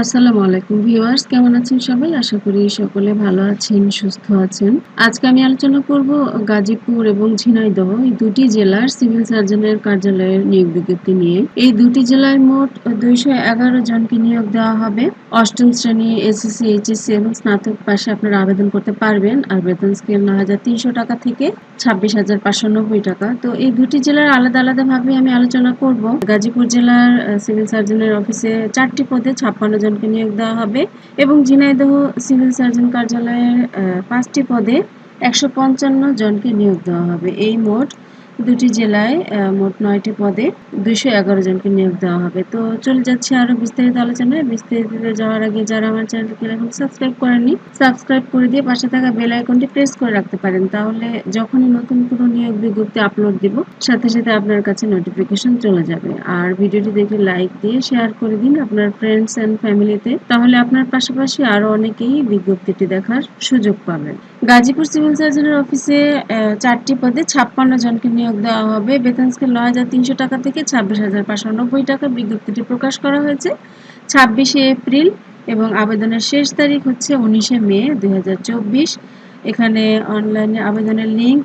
আসসালামু আলাইকুম ভিউয়ার্স, কেমন আছেন সবাই? আশা করি সকলে ভালো আছেন, সুস্থ আছেন। আজকে আমি আলোচনা করব গাজীপুর এবং ঝিনাইদহ, এই দুটি জেলার সিভিল সার্জনের কার্যালয়ের নিয়োগ বিজ্ঞপ্তি নিয়ে। এই দুটি জেলায় মোট দুইশো এগারো জনকে নিয়োগ দেওয়া হবে। অষ্টম শ্রেণি এসএসসি, এইচএসসি এবং স্নাতক পাশে আপনারা আবেদন করতে পারবেন। আর বেতন স্কেল নয় হাজার তিনশো টাকা থেকে ছাব্বিশ হাজার পাঁচশো নব্বই টাকা। তো এই দুটি জেলার আলাদা আলাদা ভাবে আমি আলোচনা করব। গাজীপুর জেলার সিভিল সার্জনের অফিসে চারটি পদে ছাপ্পান্ন জনকে নিয়োগ দেওয়া হবে এবং ঝিনাইদহ সিভিল সার্জন কার্যালয়ের পাঁচটি পদে একশো পঞ্চান্ন জনকে নিয়োগ দেওয়া হবে। এই মোট দুটি জেলায় মোট নয়টি পদে দুইশো এগারো জনকে নিয়োগ দেওয়া হবে। তো চলে যাচ্ছে আরও বিস্তারিত আলোচনায়। বিস্তারিত যাওয়ার আগে যারা আমার চ্যানেলকে এখন সাবস্ক্রাইব করেননি, সাবস্ক্রাইব করে দিয়ে পাশে থাকা বেল আইকনটি প্রেস করে রাখতে পারেন। তাহলে যখনই নতুন কোনো নিয়োগ বিজ্ঞপ্তি আপলোড দিব, সাথে সাথে আপনার কাছে নোটিফিকেশন চলে যাবে। আর ভিডিওটি দেখে লাইক দিয়ে শেয়ার করে দিন আপনার ফ্রেন্ডস এন্ড ফ্যামিলিতে তাহলে আপনার পাশাপাশি আরও অনেকেই বিজ্ঞপ্তিটি দেখার সুযোগ পাবেন। গাজীপুর সিভিল সার্জনের অফিসে চারটি পদে ছাপ্পান্ন জনকে নিয়োগ দেওয়া হবে। বেতন স্কেল নয় হাজার তিনশো টাকা থেকে ছাব্বিশ হাজার পাঁচশো নব্বই টাকা বিজ্ঞপ্তিটি প্রকাশ করা হয়েছে। ছাব্বিশে এপ্রিল এবং আবেদনের শেষ তারিখ হচ্ছে উনিশে মে দু হাজার চব্বিশ। এখানে অনলাইনে আবেদনের লিঙ্ক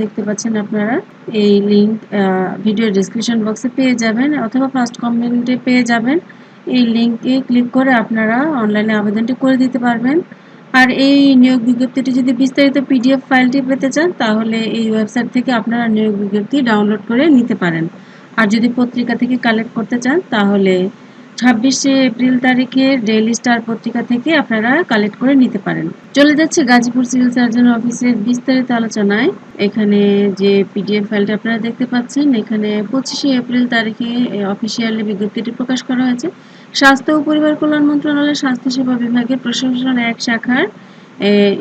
দেখতে পাচ্ছেন আপনারা। এই লিঙ্ক ভিডিও ডিসক্রিপশন বক্সে পেয়ে যাবেন অথবা ফার্স্ট কমেন্টে পেয়ে যাবেন। এই লিঙ্কে ক্লিক করে আপনারা অনলাইনে আবেদনটি করে দিতে পারবেন। আর এই নিয়োগ বিজ্ঞপ্তিটি যদি বিস্তারিত পিডিএফ ফাইলটি পেতে চান, তাহলে এই ওয়েবসাইট থেকে আপনারা নিয়োগ বিজ্ঞপ্তি ডাউনলোড করে নিতে পারেন। আর যদি পত্রিকা থেকে কালেক্ট করতে চান, তাহলে ছাব্বিশে এপ্রিল তারিখে ডেইলি স্টার পত্রিকা থেকে আপনারা কালেক্ট করে নিতে পারেন। চলে যাচ্ছে গাজীপুর সিভিল সার্জন অফিসের বিস্তারিত আলোচনায়। এখানে যে পিডিএফ ফাইলটা আপনারা দেখতে পাচ্ছেন, এখানে পঁচিশে এপ্রিল তারিখে অফিসিয়ালি বিজ্ঞপ্তিটি প্রকাশ করা হয়েছে। স্বাস্থ্য ও পরিবার কল্যাণ মন্ত্রণালয়ের স্বাস্থ্যসেবা বিভাগের প্রশাসন এক শাখার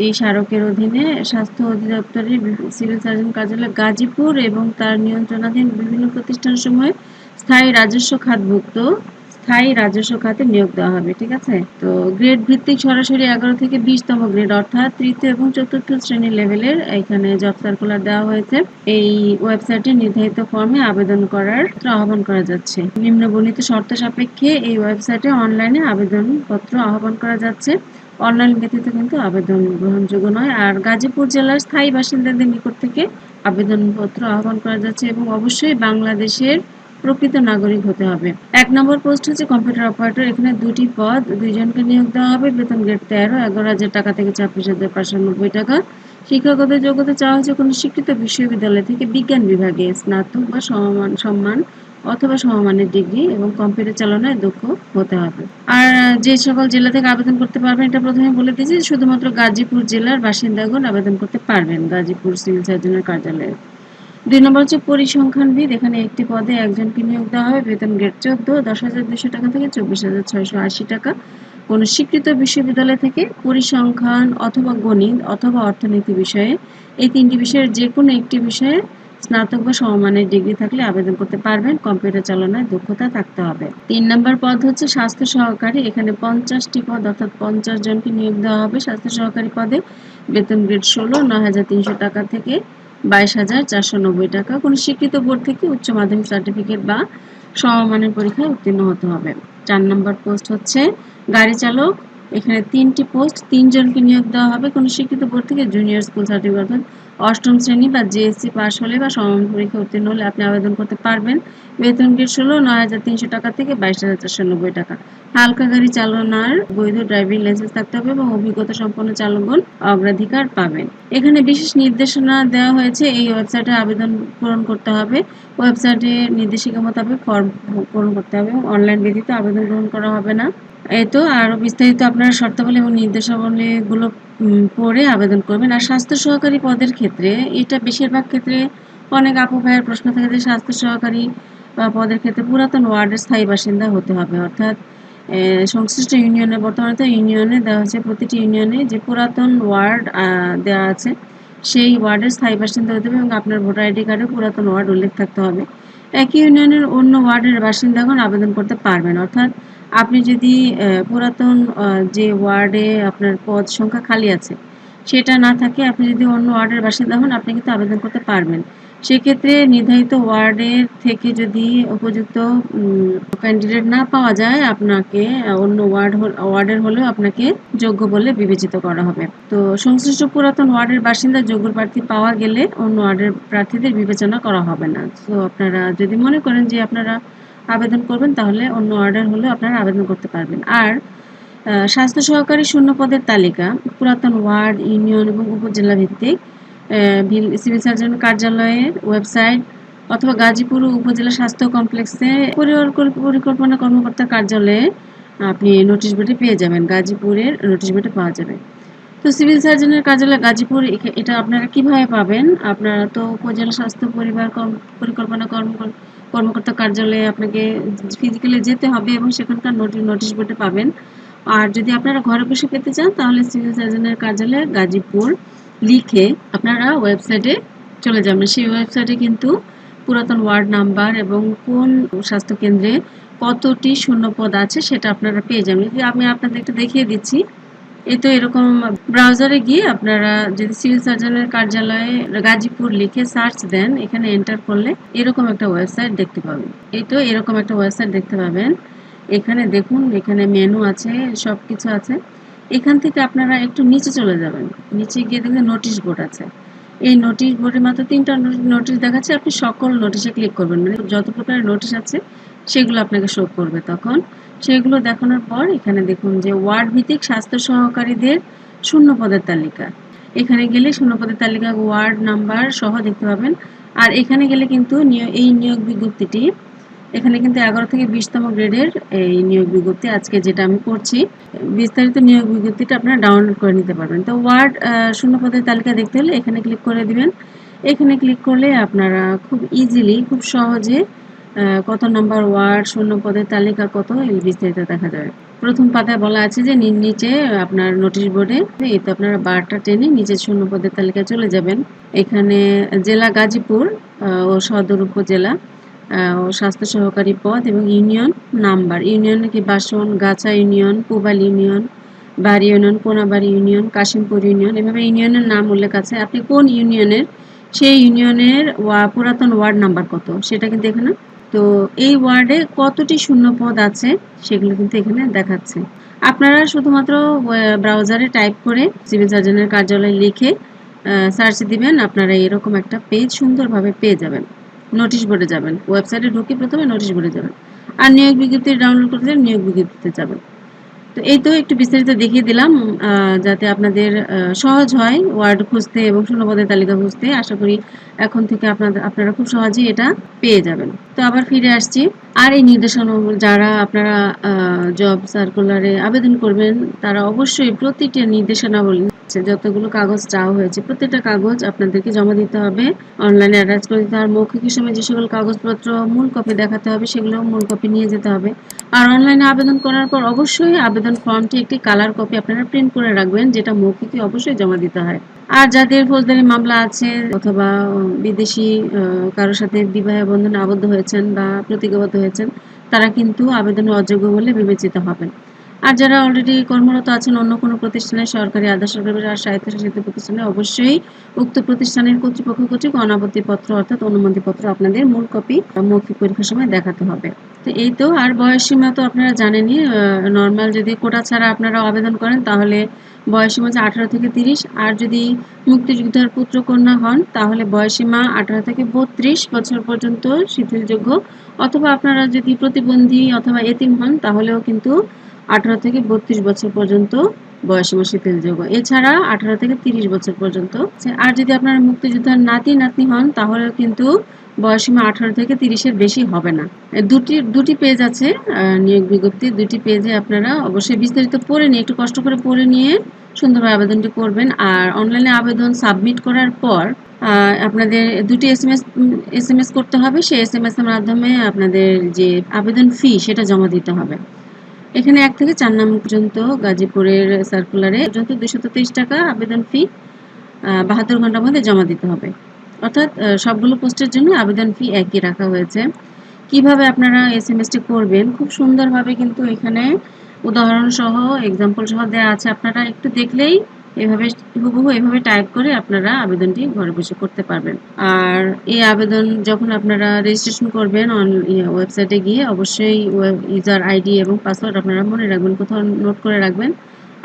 এই স্মারকের অধীনে স্বাস্থ্য অধিদপ্তরের সিভিল সার্জন কার্যালয় গাজীপুর এবং তার নিয়ন্ত্রণাধীন বিভিন্ন প্রতিষ্ঠান সময় স্থায়ী রাজস্ব খাতভুক্ত স্থায়ী রাজস্ব খাতে নিয়োগ দেওয়া হবে, ঠিক আছে? তো গ্রেড ভিত্তিক সরাসরি এগারো থেকে বিশতম গ্রেড অর্থাৎ তৃতীয় এবং চতুর্থ শ্রেণির লেভেলের এখানে জব সার্কুলার দেওয়া হয়েছে। এই ওয়েবসাইটে নির্ধারিত ফর্মে আবেদন করার আহ্বান করা যাচ্ছে। নিম্নবর্ণিত শর্ত সাপেক্ষে এই ওয়েবসাইটে অনলাইনে আবেদনপত্র আহ্বান করা যাচ্ছে। অনলাইন ব্যতীত কিন্তু আবেদন গ্রহণযোগ্য নয়। আর গাজীপুর জেলার স্থায়ী বাসিন্দাদের নিকট থেকে আবেদনপত্র আহ্বান করা যাচ্ছে এবং অবশ্যই বাংলাদেশের প্রকৃত নাগরিক হতে হবে। এক নম্বর পোস্ট হচ্ছে কম্পিউটার অপারেটর এখানে দুটি পদ, দুইজনকে নিয়োগ দেওয়া হবে। বেতন গ্রেড তেরো, এগারো হাজার টাকা থেকে ছাব্বিশ হাজার পাঁচশো নব্বই টাকা। শিক্ষাগত যোগ্যতা চাওয়া হচ্ছে কোনো শিক্ষিত বিশ্ববিদ্যালয় থেকে বিজ্ঞান বিভাগে। স্নাতক বা সমমান, সম্মান অথবা সমমানের ডিগ্রি এবং কম্পিউটার চালনায় দক্ষ হতে হবে। আর যে সকল জেলা থেকে আবেদন করতে পারবেন, এটা প্রথমে বলে দিয়েছি শুধুমাত্র গাজীপুর জেলার বাসিন্দাগণ আবেদন করতে পারবেন। গাজীপুর সিভিল সার্জনের কার্যালয়ে। দুই নম্বর হচ্ছে পরিসংখ্যানবিদ এখানে একটি পদে একজনকে নিয়োগ দেওয়া হবে বেতন গ্রেড চোদ্দ, দশ হাজার দুশো টাকা থেকে চব্বিশ হাজার ছয়শো আশি টাকা। কোন স্বীকৃত বিশ্ববিদ্যালয় থেকে পরিসংখ্যান অথবা গণিত অথবা অর্থনীতি বিষয়ে এই তিনটি বিষয়ের যে কোনো একটি বিষয়ে স্নাতক বা সমমানের ডিগ্রি থাকলে আবেদন করতে পারবেন। কম্পিউটার চালনায় দক্ষতা থাকতে হবে। তিন নম্বর পদ হচ্ছে স্বাস্থ্য সহকারী। এখানে পঞ্চাশটি পদ অর্থাৎ পঞ্চাশ জনকে নিয়োগ দেওয়া হবে স্বাস্থ্য সহকারী পদে। বেতন গ্রেড ষোলো, নয় হাজার তিনশো টাকা থেকে বাইশ হাজার চারশো নব্বই টাকা। কোনো স্বীকৃত বোর্ড থেকে উচ্চ মাধ্যমিক সার্টিফিকেট বা সমমানের পরীক্ষায় উত্তীর্ণ হতে হবে। চার নম্বর পোস্ট হচ্ছে, গাড়ি চালক এখানে তিনটি পোস্ট তিনজনকে নিয়োগ দেওয়া হবে। কোনো শিক্ষিত বোর্ড থেকে জুনিয়র স্কুল সার্টিফিকেট অর্থাৎ অষ্টম শ্রেণি বা জিএসসি পাস হলে বা সমান পরীক্ষা উত্তীর্ণ হলে আপনি আবেদন করতে পারবেন। বেতন গেট ষোলো, নয় হাজার তিনশো টাকা থেকে বাইশ হাজার চারশো নব্বই টাকা। হালকা গাড়ি চালানোর বৈধ ড্রাইভিং লাইসেন্স থাকতে হবে এবং অভিজ্ঞতা সম্পন্ন চালকগণ অগ্রাধিকার পাবেন। এখানে বিশেষ নির্দেশনা দেওয়া হয়েছে, এই ওয়েবসাইটে আবেদন পূরণ করতে হবে। ওয়েবসাইটে নির্দেশিকা মোতাবেক ফর্ম পূরণ করতে হবে অনলাইন ব্যতীত আবেদন গ্রহণ করা হবে না। এই তো, আরও বিস্তারিত আপনারা শর্তাবলী এবং নির্দেশাবলীগুলো পড়ে আবেদন করবেন। আর স্বাস্থ্য সহকারী পদের ক্ষেত্রে, এটা বেশিরভাগ ক্ষেত্রে অনেক আপু ভাইয়ের প্রশ্ন থাকে যে, স্বাস্থ্য সহকারী পদের ক্ষেত্রে পুরাতন ওয়ার্ডের স্থায়ী বাসিন্দা হতে হবে। অর্থাৎ সংশ্লিষ্ট ইউনিয়নে, বর্তমানে তো ইউনিয়নে দেওয়া হচ্ছে প্রতিটি ইউনিয়নে যে পুরাতন ওয়ার্ড দেওয়া আছে, সেই ওয়ার্ডের স্থায়ী বাসিন্দা হতে হবে এবং আপনার ভোটার আইডি কার্ডে পুরাতন ওয়ার্ড উল্লেখ থাকতে হবে। একই ইউনিয়নের অন্য ওয়ার্ডের বাসিন্দাগণ আবেদন করতে পারবেন। অর্থাৎ আপনি যদি পুরাতন যে ওয়ার্ডে আপনার পদ সংখ্যা খালি আছে, সেটা না থাকে, আপনি যদি অন্য ওয়ার্ডের বাসিন্দা হন, আপনি কিন্তু আবেদন করতে পারবেন। সেক্ষেত্রে নির্ধারিত ওয়ার্ডের থেকে যদি উপযুক্ত ক্যান্ডিডেট না পাওয়া যায়, আপনাকে অন্য ওয়ার্ড ওয়ার্ডের হলেও আপনাকে যোগ্য বলে বিবেচিত করা হবে। তো সংশ্লিষ্ট পুরাতন ওয়ার্ডের বাসিন্দা যোগ্য প্রার্থী পাওয়া গেলে অন্য ওয়ার্ডের প্রার্থীদের বিবেচনা করা হবে না। তো আপনারা যদি মনে করেন যে আপনারা আবেদন করবেন, তাহলে অন্য ওয়ার্ডের হলেও আপনারা আবেদন করতে পারবেন। আর স্বাস্থ্য সহকারী শূন্য পদের তালিকা, পুরাতন ওয়ার্ড, ইউনিয়ন এবং উপজেলা ভিত্তিক সিভিল সার্জন কার্যালয়ের ওয়েবসাইট অথবা গাজীপুর উপজেলা স্বাস্থ্য কমপ্লেক্সে পরিকল্পনা কর্মকর্তা কার্যালয়ে আপনি নোটিশ বোর্ডে পেয়ে যাবেন। গাজীপুরের নোটিশ বোর্ডে পাওয়া যাবে। তো সিভিল সার্জনের কার্যালয় গাজীপুর এটা আপনারা কীভাবে পাবেন? আপনারা তো উপজেলা স্বাস্থ্য পরিবার পরিকল্পনা কর্ম কর্মকর্তা কার্যালয়ে আপনাকে ফিজিক্যালি যেতে হবে এবং সেখানকার নোটিশ নোটিশ বোর্ডে পাবেন। আর যদি আপনারা ঘরে বসে পেতে চান, তাহলে সিভিল সার্জনের কার্যালয়ে গাজীপুর লিখে আপনারা ওয়েবসাইটে চলে যাবেন। সেই ওয়েবসাইটে কিন্তু পুরাতন ওয়ার্ড নাম্বার এবং কোন স্বাস্থ্য কেন্দ্রে কতটি শূন্যপদ আছে সেটা আপনারা পেয়ে যাবেন। আমি আপনাদের একটু দেখিয়ে দিচ্ছি। এই তো এরকম ব্রাউজারে গিয়ে আপনারা যদি সিভিল সার্জনের কার্যালয়ে গাজীপুর লিখে সার্চ দেন, এখানে এন্টার করলে এরকম একটা ওয়েবসাইট দেখতে পাবেন। এই তো এরকম একটা ওয়েবসাইট দেখতে পাবেন। এখানে দেখুন, এখানে মেনু আছে সব কিছু আছে। এখান থেকে আপনারা একটু নিচে চলে যাবেন। নিচে গিয়ে দেখবেন নোটিশ বোর্ড আছে। এই নোটিশ বোর্ডে মাত্র তিনটা নোটিশ দেখাচ্ছে। আপনি সকল নোটিশে ক্লিক করবেন। মানে যত প্রকারের নোটিশ আছে সেগুলো আপনাকে শো করবে তখন। সেগুলো দেখানোর পর এখানে দেখুন যে ওয়ার্ড ভিত্তিক স্বাস্থ্য সহকারীদের শূন্য পদের তালিকা। এখানে গেলে শূন্য পদের তালিকা ওয়ার্ড নাম্বার সহ দেখতে পাবেন। আর এখানে গেলে কিন্তু এই নিয়োগ বিজ্ঞপ্তিটি, এখানে কিন্তু এগারো থেকে বিশতম গ্রেডের এই নিয়োগ বিজ্ঞপ্তি আজকে যেটা আমি করছি। বিস্তারিত নিয়োগ বিজ্ঞপ্তিটা আপনারা ডাউনলোড করে নিতে পারবেন। তো ওয়ার্ড শূন্য পদের তালিকা দেখতে হলে এখানে ক্লিক করে দিবেন। এখানে ক্লিক করলে আপনারা খুব ইজিলি খুব সহজে কত নাম্বার ওয়ার্ড, শূন্য পদের তালিকা কত, এই বিস্তারিত দেখা যাবে। প্রথম পাতায় বলা আছে যে নিচে আপনার নোটিশ বোর্ডে এতে আপনারা বারটা টেনে নিচে শূন্য পদের তালিকায় চলে যাবেন। এখানে জেলা গাজীপুর ও সদর উপজেলা ও স্বাস্থ্য সহকারী পদ এবং ইউনিয়ন নাম্বার। ইউনিয়ন কি বাসন, গাছা ইউনিয়ন পুবাল ইউনিয়ন, বাড়ি union, Konabari union, Kashimpur union, এভাবে ইউনিয়নের নাম উল্লেখ আছে। আপনি কোন ইউনিয়নের, সেই ইউনিয়নের পুরাতন ওয়ার্ড নাম্বার কত? সেটা কিন্তু এখানে তো এই ওয়ার্ডে কতটি শূন্য পদ আছে সেগুলো কিন্তু এখানে দেখাচ্ছে। আপনারা শুধুমাত্র ব্রাউজারে টাইপ করে সিভিল সার্জনের কার্যালয়ে লিখে সার্চ দিবেন, আপনারা এরকম একটা পেজ সুন্দরভাবে পেয়ে যাবেন। নোটিশ বোর্ডে যাবেন। ওয়েবসাইটে ঢুকে প্রথমে নোটিশ বোর্ডে যাবেন। আর নিয়োগ বিজ্ঞপ্তি ডাউনলোড করতে নিয়োগ বিজ্ঞপ্তিতে যাবেন। তো এই তো একটু বিস্তারিত দেখিয়ে দিলাম যাতে আপনাদের সহজ হয় ওয়ার্ড খুঁজতে এবং শূন্যপদের তালিকা খুঁজতে। আশা করি এখন থেকে আপনাদের আপনারা খুব সহজেই এটা পেয়ে যাবেন। তো আবার ফিরে আসছি। আর এই নির্দেশনা, যারা আপনারা জব সার্কুলারে আবেদন করবেন, তারা অবশ্যই প্রতিটি নির্দেশনাবলী যতগুলো কাগজ চাওয়া হয়েছে, প্রত্যেকটা কাগজ আপনাদেরকে জমা দিতে হবে, অনলাইনে অ্যাটাচ করে দিতে হবে, মৌখিক সময় যে সকল কাগজপত্র মূল কপি দেখাতে হবে, সেগুলো মূল কপি নিয়ে যেতে হবে। আর অনলাইনে আবেদন করার পর অবশ্যই আবেদন ফর্মটি একটি কালার কপি আপনারা প্রিন্ট করে রাখবেন, যেটা মৌখিকে অবশ্যই জমা দিতে হয়। আর যাদের ফৌজদারি মামলা আছে, অথবা বিদেশি কারোর সাথে বিবাহ বন্ধনে আবদ্ধ হয়েছেন বা প্রতিজ্ঞাবদ্ধ হয়েছেন, তারা কিন্তু আবেদনের অযোগ্য বলে বিবেচিত হবেন। আর যারা অলরেডি কর্মরত আছেন অন্য কোনো প্রতিষ্ঠানে, সরকারি, আধা সরকারি আর স্বায়ত্তশাসিত প্রতিষ্ঠানে, অবশ্যই উক্ত প্রতিষ্ঠানের কর্তৃপক্ষ কর্তৃক অনাপত্তিপত্র অর্থাৎ অনুমতিপত্র আপনাদের মূল কপি মৌখিক পরীক্ষার সময় দেখাতে হবে। তো এই তো, আর বয়স সীমা তো আপনারা জানেনই নর্মাল যদি কোটা ছাড়া আপনারা আবেদন করেন, তাহলে বয়সীমা হচ্ছে আঠারো থেকে তিরিশ। আর যদি মুক্তিযোদ্ধার পুত্র কন্যা হন, তাহলে বয়সীমা আঠারো থেকে বত্রিশ বছর পর্যন্ত শিথিলযোগ্য। অথবা আপনারা যদি প্রতিবন্ধী অথবা এতিম হন, তাহলেও কিন্তু আঠারো থেকে বত্রিশ বছর পর্যন্ত বয়সীমা শিথিলযোগ্য এছাড়া আঠারো থেকে তিরিশ বছর পর্যন্ত আর যদি আপনারা মুক্তিযোদ্ধার নাতি, নাতনি হন, তাহলেও কিন্তু বয়সীমা আঠারো থেকে তিরিশের বেশি হবে না। দুটি দুটি পেজ আছে নিয়োগ বিজ্ঞপ্তি। দুটি পেজে আপনারা অবশ্যই বিস্তারিত পড়ে নিয়ে, একটু কষ্ট করে পড়ে নিয়ে সুন্দরভাবে আবেদনটি করবেন। আর অনলাইনে আবেদন সাবমিট করার পর আপনাদের দুটি S M S S M S করতে হবে। সেই এস এম এস এর মাধ্যমে আপনাদের যে আবেদন ফি সেটা জমা দিতে হবে। এখানে এক থেকে চার নাম পর্যন্ত গাজীপুরের সার্কুলারে পর্যন্ত দুশো টাকা আবেদন ফি বাহাত্তর ঘণ্টার মধ্যে জমা দিতে হবে। অর্থাৎ সবগুলো পোস্টের জন্য আবেদন ফি একই রাখা হয়েছে। কীভাবে আপনারা এস এম এসটি করবেন? খুব সুন্দরভাবে কিন্তু এখানে উদাহরণসহ এক্সাম্পল সহ দেওয়া আছে। আপনারা একটু দেখলেই এভাবে হুবহু এভাবে টাইপ করে আপনারা আবেদনটি ঘরে বসে করতে পারবেন। আর এই আবেদন যখন আপনারা রেজিস্ট্রেশন করবেন অন ওয়েবসাইটে গিয়ে অবশ্যই ইউজার আইডি এবং পাসওয়ার্ড আপনারা মনে রাখবেন, কোথাও নোট করে রাখবেন।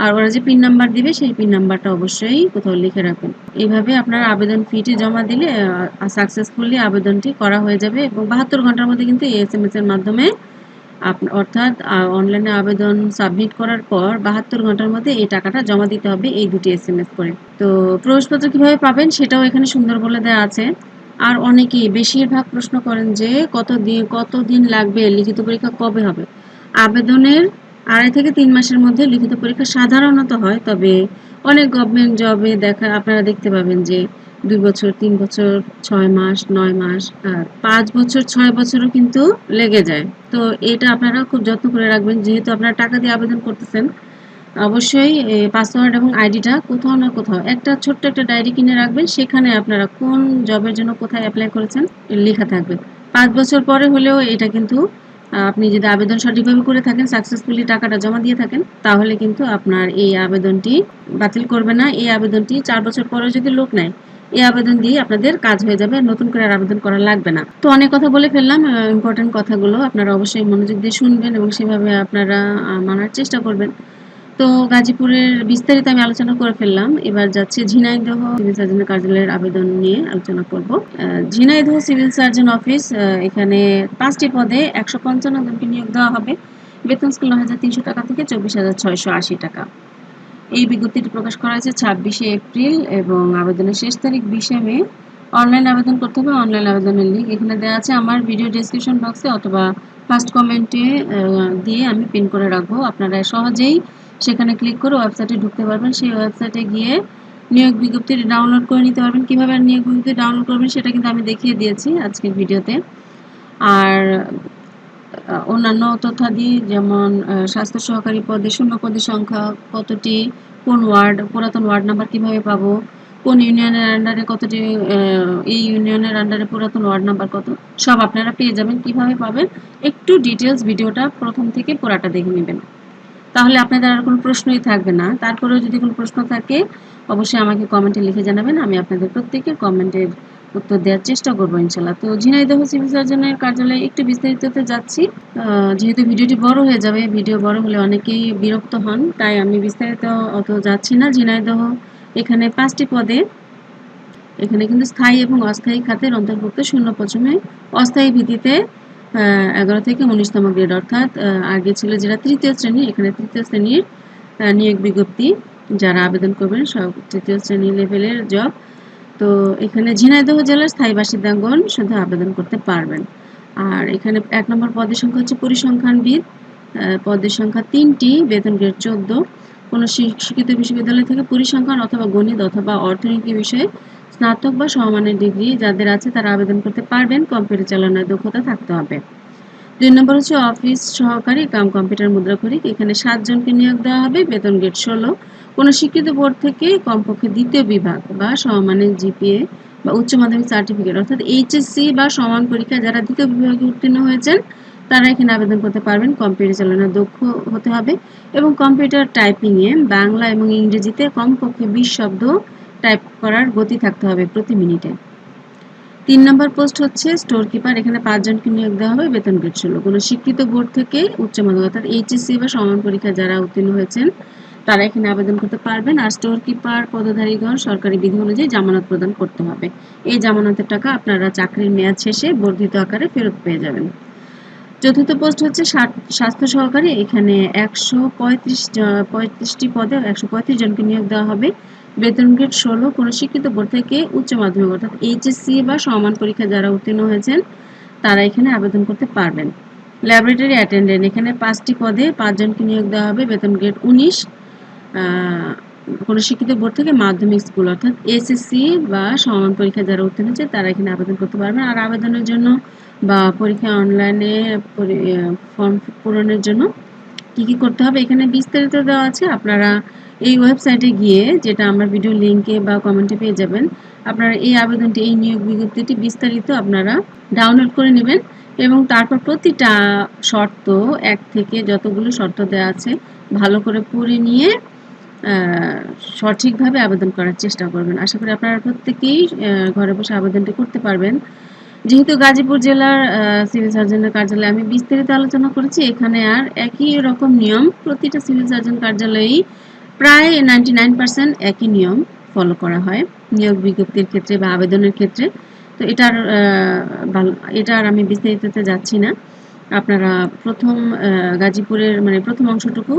আর ওরা যে পিন নাম্বার দিবে, সেই পিন নাম্বারটা অবশ্যই কোথাও লিখে রাখবেন। এইভাবে আপনার আবেদন ফিটি জমা দিলে সাকসেসফুলি আবেদনটি করা হয়ে যাবে এবং বাহাত্তর ঘণ্টার মধ্যে কিন্তু এস এম এস এর মাধ্যমে অর্থাৎ অনলাইনে আবেদন সাবমিট করার পর বাহাত্তর ঘণ্টার মধ্যে এই টাকাটা জমা দিতে হবে এই দুটি এস এম এস করে। তো প্রবেশপত্র কীভাবে পাবেন সেটাও এখানে সুন্দর বলে দেওয়া আছে। আর অনেকেই বেশিরভাগ প্রশ্ন করেন যে কত দিন কত দিন লাগবে, লিখিত পরীক্ষা কবে হবে? আবেদনের আড়াই থেকে তিন মাসের মধ্যে লিখিত পরীক্ষা সাধারণত হয়, তবে অনেক গভর্নমেন্ট জবে দেখা, আপনারা দেখতে পাবেন যে দুই বছর, তিন বছর, ছয় মাস, নয় মাস, আর পাঁচ বছর, ছয় বছরও কিন্তু লেগে যায়। তো এটা আপনারা খুব যত্ন করে রাখবেন, যেহেতু আপনারা টাকা দিয়ে আবেদন করতেছেন, অবশ্যই পাসওয়ার্ড এবং আইডিটা কোথাও না কোথাও একটা ছোট্ট একটা ডায়েরি কিনে রাখবেন, সেখানে আপনারা কোন জবের জন্য কোথায় অ্যাপ্লাই করেছেন, লেখা থাকবে। পাঁচ বছর পরে হলেও এটা কিন্তু আপনি যদি আবেদন সঠিকভাবে করে থাকেন সাকসেসফুলি টাকাটা জমা দিয়ে থাকেন, তাহলে কিন্তু আপনার এই আবেদনটি বাতিল করবে না। এই আবেদনটি চার বছর পরে যদি লোক নেয়, এই আবেদন দিয়ে আপনাদের কাজ হয়ে যাবে, নতুন করে আর আবেদন করা লাগবে না। তো অনেক কথা বলে ফেললাম ইম্পর্টেন্ট কথাগুলো আপনারা অবশ্যই মনোযোগ দিয়ে শুনবেন এবং সেভাবে আপনারা মানার চেষ্টা করবেন। তো গাজীপুরের বিস্তারিত আমি আলোচনা করে ফেললাম। এবার যাচ্ছে ঝিনাইদহ সিভিল সার্জনের কার্যালয়ের আবেদন নিয়ে আলোচনা করব। ঝিনাইদহ সিভিল সার্জন অফিস এখানে পাঁচটি পদে একশো পঞ্চান্ন জনকে নিয়োগ দেওয়া হবে। বেতন স্কুল হাজার তিনশো টাকা থেকে চব্বিশ হাজার ছয়শো আশি টাকা। এই বিজ্ঞপ্তিটি প্রকাশ করা হয়েছে ছাব্বিশে এপ্রিল এবং আবেদনের শেষ তারিখ বিশে মে। অনলাইন আবেদন করতে হবে, অনলাইন আবেদনের লিঙ্ক এখানে দেওয়া আছে। আমার ভিডিও ডিসক্রিপশন বক্সে অথবা ফার্স্ট কমেন্টে দিয়ে আমি পিন করে রাখব। আপনারা সহজেই সেখানে ক্লিক করে ওয়েবসাইটে ঢুকতে পারবেন। সেই ওয়েবসাইটে গিয়ে নিয়োগ বিজ্ঞপ্তি ডাউনলোড করে নিতে পারবেন। কীভাবে নিয়োগ বিজ্ঞপ্তি ডাউনলোড করবেন সেটা কিন্তু আমি দেখিয়ে দিয়েছি আজকের ভিডিওতে। আর অন্যান্য তথ্যাদি যেমন স্বাস্থ্য সহকারী পদে, শূন্য পদের সংখ্যা কতটি, কোন ওয়ার্ড, পুরাতন ওয়ার্ড নাম্বার কীভাবে পাবো, কোন ইউনিয়নের আন্ডারে কতটি এই ইউনিয়নের আন্ডারে পুরাতন ওয়ার্ড নাম্বার কত, সব আপনারা পেয়ে যাবেন। কীভাবে পাবেন, একটু ডিটেলস ভিডিওটা প্রথম থেকে পুরাটা দেখে নেবেন। তাহলে আপনাদের আর কোনো প্রশ্নই থাকবে না। তারপরেও যদি কোনো প্রশ্ন থাকে, অবশ্যই আমাকে কমেন্টে লিখে জানাবেন। আমি আপনাদের প্রত্যেকের কমেন্টের উত্তর দেওয়ার চেষ্টা করব ইনশাল্লাহ তো ঝিনাইদহ সিভিল সার্জনের কার্যালয়ে একটু বিস্তারিততে যাচ্ছি। যেহেতু ভিডিওটি বড় হয়ে যাবে, ভিডিও বড় হলে অনেকেই বিরক্ত হন, তাই আমি বিস্তারিত অত যাচ্ছি না। ঝিনাইদহ এখানে পাঁচটি পদে, এখানে কিন্তু স্থায়ী এবং অস্থায়ী খাতের অন্তর্ভুক্ত শূন্য প্রথমে অস্থায়ী ভিত্তিতে এগারো থেকে উনিশতম গ্রেড, অর্থাৎ আগে ছিল যেটা তৃতীয় শ্রেণি, এখানে তৃতীয় শ্রেণির নিয়োগ বিজ্ঞপ্তি যারা আবেদন করবেন, সব তৃতীয় শ্রেণি লেভেলের জব তো এখানে ঝিনাইদহ জেলার স্থায়ী বাসিন্দাগণ শুধু আবেদন করতে পারবেন। আর এখানে এক নম্বর পদের সংখ্যা হচ্ছে পরিসংখ্যানবিদ। পদের সংখ্যা তিনটি, বেতন গ্রেড চোদ্দ। কোনো শিক্ষিত বিশ্ববিদ্যালয় থেকে পরিসংখ্যান অথবা গণিত অথবা অর্থনীতি বিষয়ে স্নাতক বা সমমানের ডিগ্রি যাদের আছে তারা আবেদন করতে পারবেন, কম্পিউটার চালানোর দক্ষতা থাকতে হবে। দুই নম্বর হচ্ছে অফিস সহকারী কাম কম্পিউটার মুদ্রাক্ষরিক। এখানে সাতজনকে নিয়োগ দেওয়া হবে, বেতন গেট ষোলো। কোনো শিক্ষিত বোর্ড থেকে কমপক্ষে দ্বিতীয় বিভাগ বা সমমানের জিপিএ বা উচ্চ মাধ্যমিক সার্টিফিকেট, অর্থাৎ এইচএসসি বা সমান পরীক্ষা যারা দ্বিতীয় বিভাগে উত্তীর্ণ হয়েছেন, তারা এখানে আবেদন করতে পারবেন। কম্পিউটার চালানোর দক্ষ হতে হবে এবং কম্পিউটার টাইপিংয়ে বাংলা এবং ইংরেজিতে কমপক্ষে বিশ শব্দ টাইপ করার গতি থাকতে হবে প্রতি মিনিটে। তিন নম্বর পোস্ট হচ্ছে স্টোর কিপার এখানে পাঁচজনকে নিয়োগ দেওয়া হবে বেতন গ্রেড ষোলো কোনো শিক্ষিত বোর্ড থেকে উচ্চ মাধ্যমিক অর্থাৎ এইচএসসি বা সমান পরীক্ষা যারা উত্তীর্ণ হয়েছেন, তারা এখানে আবেদন করতে পারবেন। আর স্টোর কিপার পদধারীগণ সরকারি বিধি অনুযায়ী জামানত প্রদান করতে হবে। এই জামানতের টাকা আপনারা চাকরির মেয়াদ শেষে বর্ধিত আকারে ফেরত পেয়ে যাবেন। চতুর্থ পোস্ট হচ্ছে স্বাস্থ্য সহকারী, এখানে একশো পঁয়ত্রিশ পঁয়ত্রিশটি পদে একশো পঁয়ত্রিশ জনকে নিয়োগ দেওয়া হবে। বেতন গ্রেড ষোলো কোনো শিক্ষিত বোর্ড থেকে উচ্চ মাধ্যমিক, অর্থাৎ এইচএসসি বা সমান পরীক্ষা যারা উত্তীর্ণ হয়েছেন, তারা এখানে আবেদন করতে পারবেন। ল্যাবরেটরি অ্যাটেন্ডেন্ট এখানে পাঁচটি পদে পাঁচজনকে নিয়োগ দেওয়া হবে, বেতন গ্রেড উনিশ কোনো শিক্ষিত বোর্ড থেকে মাধ্যমিক স্কুল, অর্থাৎ এসএসসি বা সমান পরীক্ষা যারা উত্তীর্ণ হয়েছে, তারা এখানে আবেদন করতে পারবেন। আর আবেদনের জন্য বা পরীক্ষা অনলাইনে ফর্ম পূরণের জন্য কি কি করতে হবে, এখানে বিস্তারিত দেওয়া আছে। আপনারা এই ওয়েবসাইটে গিয়ে যেটা আমার ভিডিও লিঙ্কে বা কমেন্টে পেয়ে যাবেন, আপনারা এই আবেদনটি, এই নিয়োগ বিজ্ঞপ্তিটি বিস্তারিত আপনারা ডাউনলোড করে নেবেন এবং তারপর প্রতিটা শর্ত এক থেকে যতগুলো শর্ত দেওয়া আছে, ভালো করে পড়ে নিয়ে সঠিকভাবে আবেদন করার চেষ্টা করবেন। আশা করি আপনারা প্রত্যেকেই ঘরে বসে আবেদনটি করতে পারবেন। যেহেতু গাজীপুর জেলার সিভিল সার্জনের কার্যালয়ে আমি বিস্তারিত আলোচনা করেছি, এখানে আর একই রকম নিয়ম, প্রতিটা সিভিল সার্জন কার্যালয়েই প্রায় নাইনটি নাইন পার্সেন্ট একই নিয়ম ফলো করা হয়, নিয়োগ বিজ্ঞপ্তির ক্ষেত্রে বা আবেদনের ক্ষেত্রে। তো এটার এটার আমি বিস্তারিততে যাচ্ছি না। আপনারা প্রথম গাজীপুরের মানে প্রথম অংশটুকু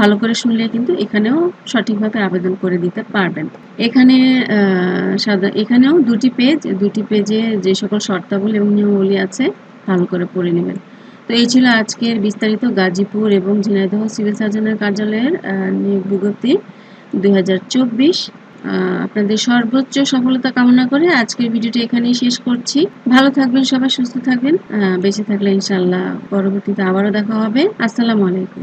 ভালো করে শুনলে কিন্তু এখানেও সঠিকভাবে আবেদন করে দিতে পারবেন। এখানে সাদা, এখানেও দুটি পেজ দুটি পেজে যে সকল শর্তাবলী এবং নিয়মাবলী আছে, ভালো করে পড়ে নেবেন। তো এই ছিল আজকের বিস্তারিত গাজীপুর এবং ঝিনাইদহ সিভিল সার্জনের কার্যালয়ের নিয়োগ বিজ্ঞপ্তি দু হাজার চব্বিশ। আপনাদের সর্বোচ্চ সফলতা কামনা করে আজকের ভিডিওটি এখানেই শেষ করছি। ভালো থাকবেন সবাই, সুস্থ থাকবেন। বেঁচে থাকলে ইনশাল্লাহ পরবর্তীতে আবারও দেখা হবে। আসসালামু আলাইকুম।